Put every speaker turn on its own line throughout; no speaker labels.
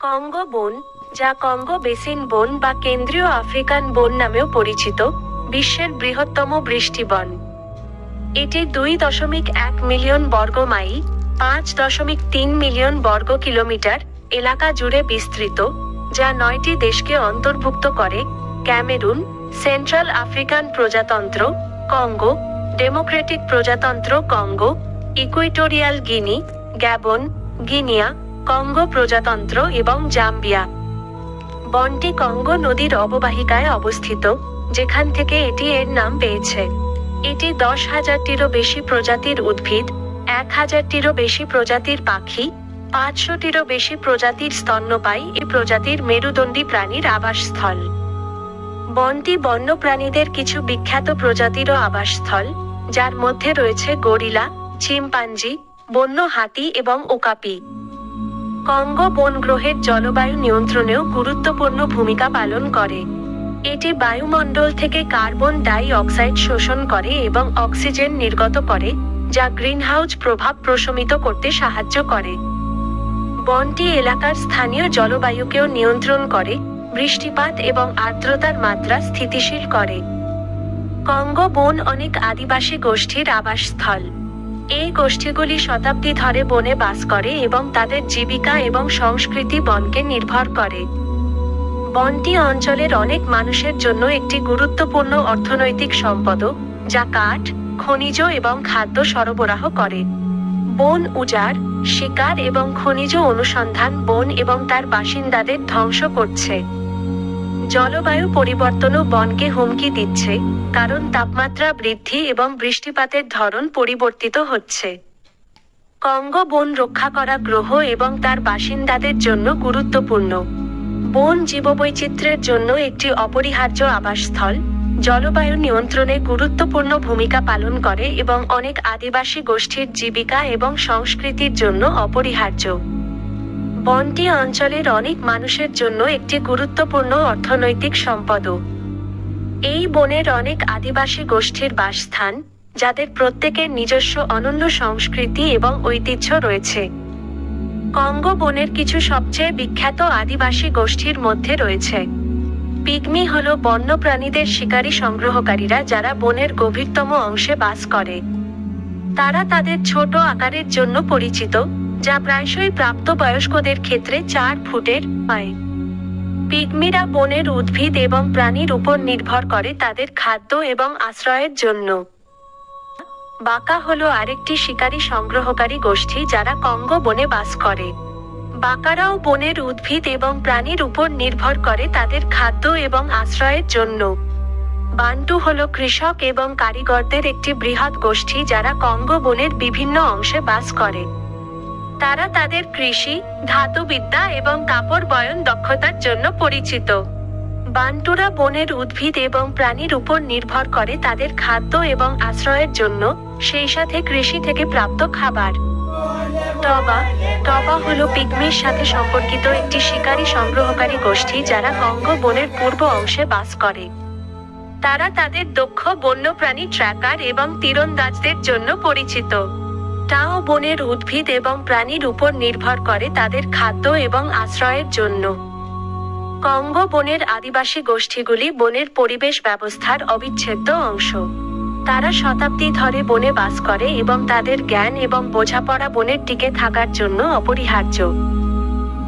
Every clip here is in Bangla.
কঙ্গো বন, যা কঙ্গো বেসিন বন বা কেন্দ্রীয় আফ্রিকান বন নামেও পরিচিত, বিশ্বের বৃহত্তম বৃষ্টিবন। এটি দুই দশমিক এক মিলিয়ন বর্গ মাইল, পাঁচ দশমিক তিন মিলিয়ন বর্গ কিলোমিটার এলাকা জুড়ে বিস্তৃত, যা নয়টি দেশকে অন্তর্ভুক্ত করে, ক্যামেরুন, সেন্ট্রাল আফ্রিকান প্রজাতন্ত্র কঙ্গো, ডেমোক্রেটিক প্রজাতন্ত্র Congo Equatorial Guinea, Gabon, Guinea Congo প্রজাতন্ত্র এবং জাম্বিয়া। বনটি কঙ্গো নদীর অববাহিকায় অবস্থিত, যেখান থেকে এটি এর নাম পেয়েছে। এটি দশ হাজারটিরও বেশি প্রজাতির উদ্ভিদ, এক হাজারটিরও বেশি প্রজাতির পাখি, পাঁচশোটিরও বেশি প্রজাতির স্তন্যপায়ী এ প্রজাতির মেরুদণ্ডী প্রাণীর আবাসস্থল। বনটি বন্যপ্রাণীদের কিছু বিখ্যাত প্রজাতিরও আবাসস্থল, যার মধ্যে রয়েছে গরিলা, চিম্পাঞ্জি, বন্য হাতি এবং ওকাপি। কঙ্গো বন গ্রহের জলবায়ু নিয়ন্ত্রণেও গুরুত্বপূর্ণ ভূমিকা পালন করে। এটি বায়ুমণ্ডল থেকে কার্বন ডাই অক্সাইড শোষণ করে এবং অক্সিজেন নির্গত করে, যা গ্রিনহাউস প্রভাব প্রশমিত করতে সাহায্য করে। বনটি এলাকার স্থানীয় জলবায়ুকেও নিয়ন্ত্রণ করে, বৃষ্টিপাত এবং আর্দ্রতার মাত্রা স্থিতিশীল করে। কঙ্গো বন অনেক আদিবাসী গোষ্ঠীর আবাসস্থল। এই গোষ্ঠীগুলি শতাব্দী ধরে বনে বাস করে এবং তাদের জীবিকা এবং সংস্কৃতি বনকে নির্ভর করে। বনটি অঞ্চলের অনেক মানুষের জন্য একটি গুরুত্বপূর্ণ অর্থনৈতিক সম্পদ যা কাঠ, খনিজ এবং খাদ্য সরবরাহ করে। বন উজাড়, শিকার এবং খনিজ অনুসন্ধান বন এবং তার বাসিন্দাদের ধ্বংস করছে। জলবায়ু পরিবর্তনও বনকে হুমকি দিচ্ছে, কারণ তাপমাত্রা বৃদ্ধি এবং বৃষ্টিপাতের ধরন পরিবর্তিত হচ্ছে। কঙ্গো বন রক্ষা করা গ্রহ এবং তার বাসিন্দাদের জন্য গুরুত্বপূর্ণ। বন জীববৈচিত্র্যের জন্য একটি অপরিহার্য আবাসস্থল, জলবায়ু নিয়ন্ত্রণে গুরুত্বপূর্ণ ভূমিকা পালন করে এবং অনেক আদিবাসী গোষ্ঠীর জীবিকা এবং সংস্কৃতির জন্য অপরিহার্য। বনটি অঞ্চলের অনেক মানুষের জন্য একটি গুরুত্বপূর্ণ অর্থনৈতিক সম্পদও। এই বনের অনেক আদিবাসী গোষ্ঠীর বাসস্থান, যাদের প্রত্যেকের নিজস্ব অনন্য সংস্কৃতি এবং ঐতিহ্য রয়েছে। কঙ্গো বনের কিছু সবচেয়ে বিখ্যাত আদিবাসী গোষ্ঠীর মধ্যে রয়েছে। পিগমি হল বন্যপ্রাণীদের শিকারী সংগ্রহকারীরা যারা বনের গভীরতম অংশে বাস করে। তারা তাদের ছোট আকারের জন্য পরিচিত। যা প্রায়শই প্রাপ্তবয়স্কদের ক্ষেত্রে চার ফুটের হয় পিগমিরা বনের উদ্ভিদ এবং প্রাণীর উপর নির্ভর করে তাদের খাদ্য এবং আশ্রয়ের জন্য। বাঁকা হলো আরেকটি শিকারী সংগ্রহকারী গোষ্ঠী যারা কঙ্গো বনে বাস করে। বাঁকারাও বনের উদ্ভিদ এবং প্রাণীর উপর নির্ভর করে তাদের খাদ্য এবং আশ্রয়ের জন্য। বান্টু হলো কৃষক এবং কারিগরদের একটি বৃহৎ গোষ্ঠী যারা কঙ্গো বনের বিভিন্ন অংশে বাস করে। তারা তাদের কৃষি, ধাতুবিদ্যা এবং কাপড় বয়ন দক্ষতার জন্য পরিচিত। বান্টুরা বনের উদ্ভিদ এবং প্রাণীর উপর নির্ভর করে তাদের খাদ্য এবং আশ্রয়ের জন্য, সেই সাথে কৃষি থেকে প্রাপ্ত খাবার। টবা টবা হলো পিগমির সাথে সম্পর্কিত একটি শিকারী সংগ্রহকারী গোষ্ঠী যারা কঙ্গো বনের পূর্ব অংশে বাস করে। তারা তাদের দক্ষ বন্যপ্রাণী ট্র্যাকার এবং তীরন্দাজদের জন্য পরিচিত। টাও বনের উদ্ভিদ এবং প্রাণীর উপর নির্ভর করে তাদের খাদ্য এবং আশ্রয়ের জন্য। কঙ্গো বনের আদিবাসী গোষ্ঠীগুলি বনের পরিবেশ ব্যবস্থার অবিচ্ছেদ্য অংশ। তারা শতাব্দী ধরে বনে বাস করে এবং তাদের জ্ঞান এবং বোঝাপড়া বনের টিকে থাকার জন্য অপরিহার্য।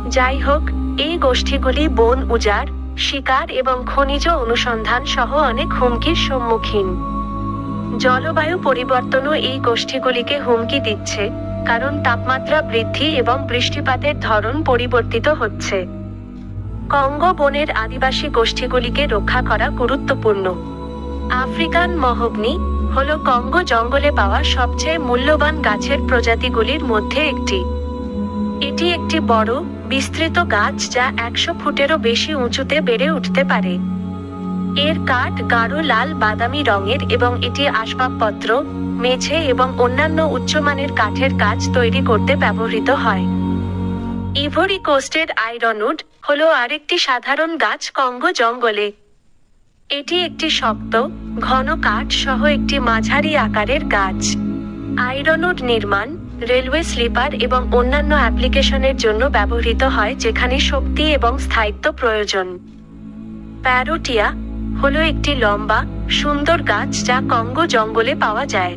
যাই হোক, এই গোষ্ঠীগুলি বন উজাড়, শিকার এবং খনিজ অনুসন্ধান সহ অনেক হুমকির সম্মুখীন। জলবায়ু পরিবর্তনও এই গোষ্ঠীগুলিকে হুমকি দিচ্ছে, কারণ তাপমাত্রা বৃদ্ধি এবং বৃষ্টিপাতের ধরন পরিবর্তিত হচ্ছে। কঙ্গো বনের আদিবাসী গোষ্ঠীগুলিকে রক্ষা করা গুরুত্বপূর্ণ। আফ্রিকান মহগ্নি হল কঙ্গো জঙ্গলে পাওয়া সবচেয়ে মূল্যবান গাছের প্রজাতিগুলির মধ্যে একটি। এটি একটি বড়, বিস্তৃত গাছ যা একশো ফুটেরও বেশি উঁচুতে বেড়ে উঠতে পারে। এর কাঠ গাঢ়, লাল, বাদামি রঙের এবং এটি আসবাবপত্র, মেঝে এবং অন্যান্য উচ্চমানের কাঠের কাজ তৈরি করতে ব্যবহৃত হয়। ইভরি কোস্টের আইরনউড হলো আরেকটি সাধারণ গাছ কঙ্গো জঙ্গলে। এটি একটি শক্ত, ঘন কাঠ সহ একটি মাঝারি আকারের গাছ। আয়রনউড নির্মাণ, রেলওয়ে স্লিপার এবং অন্যান্য অ্যাপ্লিকেশনের জন্য ব্যবহৃত হয় যেখানে শক্তি এবং স্থায়িত্ব প্রয়োজন। প্যারোটিয়া হলো একটি লম্বা, সুন্দর গাছ যা কঙ্গো জঙ্গলে পাওয়া যায়।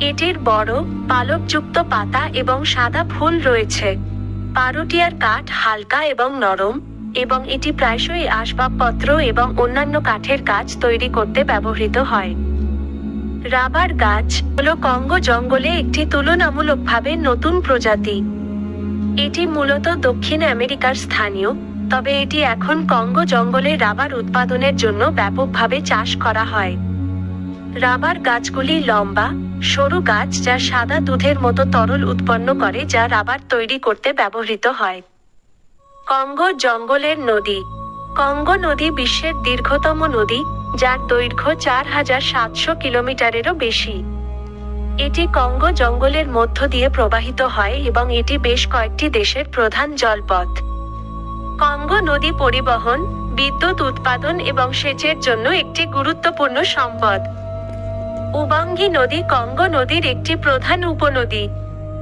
এটির বড়, পালকযুক্ত পাতা এবং সাদা ফুল রয়েছে। পারুটিয়ার কাঠ হালকা এবং নরম এবং এটি প্রায়শই আসবাবপত্র এবং অন্যান্য কাঠের কাজ তৈরি করতে ব্যবহৃত হয়। রাবার গাছ হলো কঙ্গো জঙ্গলে একটি তুলনামূলকভাবে নতুন প্রজাতি। এটি মূলত দক্ষিণ আমেরিকার স্থানীয় তবে এটি এখন কঙ্গো জঙ্গলে রাবার উৎপাদনের জন্য ব্যাপকভাবে চাষ করা হয়। রাবার গাছগুলি লম্বা, সরু গাছ যা সাদা দুধের মতো তরল উৎপন্ন করে যা রাবার তৈরি করতে ব্যবহৃত হয়। কঙ্গো জঙ্গলের নদী। কঙ্গো নদী বিশ্বের দীর্ঘতম নদী, যার দৈর্ঘ্য চার হাজার সাতশো কিলোমিটারেরও বেশি। এটি কঙ্গো জঙ্গলের মধ্য দিয়ে প্রবাহিত হয় এবং এটি বেশ কয়েকটি দেশের প্রধান জলপথ। কঙ্গো নদী পরিবহন, বিদ্যুৎ উৎপাদন এবং সেচের জন্য একটি গুরুত্বপূর্ণ সম্পদ। উবাঙ্গি নদী কঙ্গো নদীর একটি প্রধান উপনদী।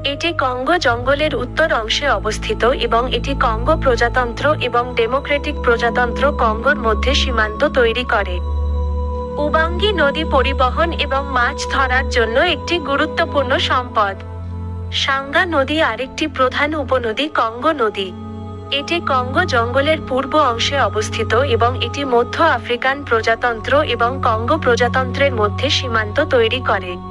এটি কঙ্গো জঙ্গলের উত্তর অংশে অবস্থিত এবং এটি কঙ্গো প্রজাতন্ত্র এবং ডেমোক্রেটিক প্রজাতন্ত্র কঙ্গোর মধ্যে সীমান্ত তৈরি করে। উবাঙ্গি নদী পরিবহন এবং মাছ ধরার জন্য একটি গুরুত্বপূর্ণ সম্পদ। সাঙ্গা নদী আরেকটি প্রধান উপনদী কঙ্গো নদী। এটি কঙ্গো জঙ্গলের পূর্ব অংশে অবস্থিত এবং এটি মধ্য আফ্রিকান প্রজাতন্ত্র এবং কঙ্গো প্রজাতন্ত্রের মধ্যে সীমান্ত তৈরি করে।